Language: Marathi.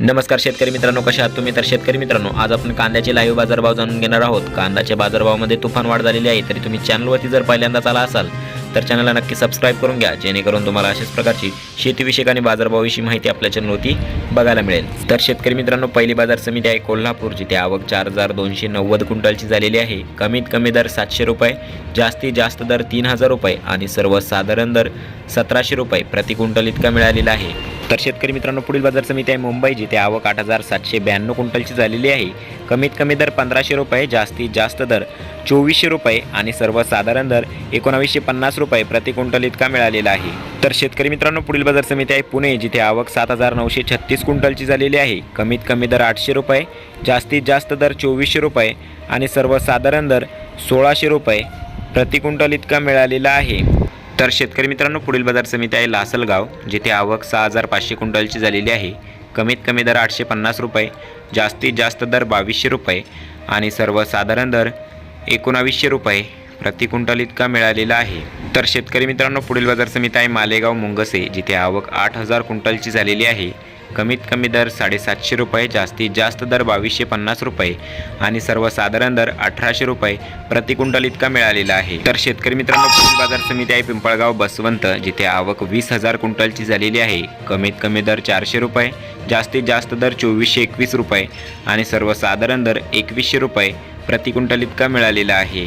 नमस्कार शेतकरी मित्रांनो कशा आहात तुम्ही? तर शेतकरी मित्रांनो आज आपण कांद्याचे लाईव्ह बाजारभाव जाणून घेणार आहोत. कांद्याच्या बाजारभावामध्ये तुफान वाढ झालेली आहे तरी तुम्ही चॅनलवरती जर पहिल्यांदाच आला असाल तर चॅनलला नक्की सबस्क्राईब करून घ्या जेणेकरून तुम्हाला अशाच प्रकारची शेतीविषयक आणि बाजारभावाविषयी माहिती आपल्या चॅनलवरती बघायला मिळेल. तर शेतकरी मित्रांनो पहिली बाजार समिती आहे कोल्हापूर जिथे आवक चार हजार दोनशे नव्वद क्विंटलची झालेली आहे. कमीत कमी दर सातशे रुपये जास्तीत जास्त दर तीन हजार रुपये आणि सर्वसाधारण दर सतराशे रुपये प्रति क्विंटल इतका मिळालेला आहे. तर शेतकरी मित्रांनो पुढील बाजार समिती आहे मुंबई जिथे आवक आठ हजार सातशे ब्याण्णव क्विंटलची झालेली आहे. कमीत कमी दर पंधराशे रुपये जास्तीत जास्त दर चोवीसशे रुपये आणि सर्वसाधारण दर एकोणावीसशे पन्नास रुपये प्रति क्विंटल इतका मिळालेला आहे. तर शेतकरी मित्रांनो पुढील बाजार समिती आहे पुणे जिथे आवक सात हजार नऊशे छत्तीस क्विंटलची झालेली आहे. कमीत कमी दर आठशे रुपये जास्तीत जास्त दर चोवीसशे रुपये आणि सर्वसाधारण दर सोळाशे रुपये प्रति क्विंटल इतका मिळालेला आहे. तर शेतकरी मित्रांनो पुढील बाजार समिती आहे लासलगाव जिथे आवक सहा हजार पाचशे क्विंटलची झालेली आहे. कमीत कमी दर आठशे पन्नास रुपये जास्तीत जास्त दर बावीसशे रुपये आणि सर्वसाधारण दर एकोणावीसशे रुपये प्रति क्विंटल इतका मिळालेला आहे. तर शेतकरी मित्रांनो पुढील बाजार समिती आहे मालेगाव मुंगसे जिथे आवक आठ हजार क्विंटलची झालेली आहे. कमीत कमी दर साडेसातशे रुपये जास्तीत जास्त दर बावीसशे पन्नास रुपये आणि सर्वसाधारण दर अठराशे रुपये प्रति क्विंटल इतका मिळालेला आहे. तर शेतकरी मित्रांनो पुढील बाजार समिती आहे पिंपळगाव बसवंत जिथे आवक वीस हजार क्विंटलची झालेली आहे. कमीत कमी दर चारशे रुपये जास्तीत जास्त दर चोवीसशे एकवीस रुपये आणि सर्वसाधारण दर एकवीसशे रुपये प्रति क्विंटल इतका मिळालेला आहे.